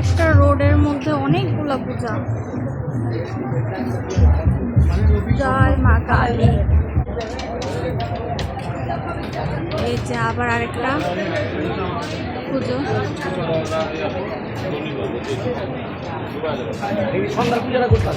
একটা রোডের মধ্যে অনেকগুলো পূজা। জয় মা কালী। এই যে আবার আরেকটা পুজো। সন্ধ্যার পূজাটা করতাম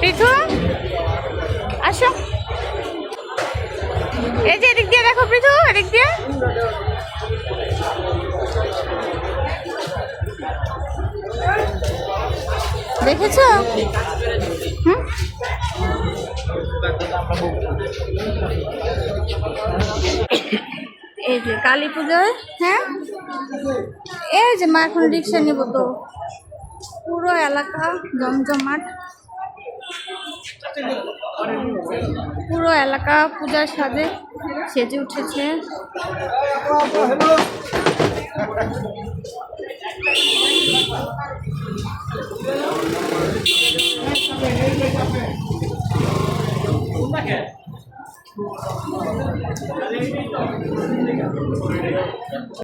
পৃথু আসো। এই যে এদিক দিয়ে দেখো পৃথু এদিক দিয়ে। দেখেছ? এই যে কালী পুজোয় হ্যাঁ? এই যে মা এখন রিক্সা নিব তো। পুরো এলাকা জমজমাট। পুরো এলাকা পূজার সাজে সেজে উঠেছে।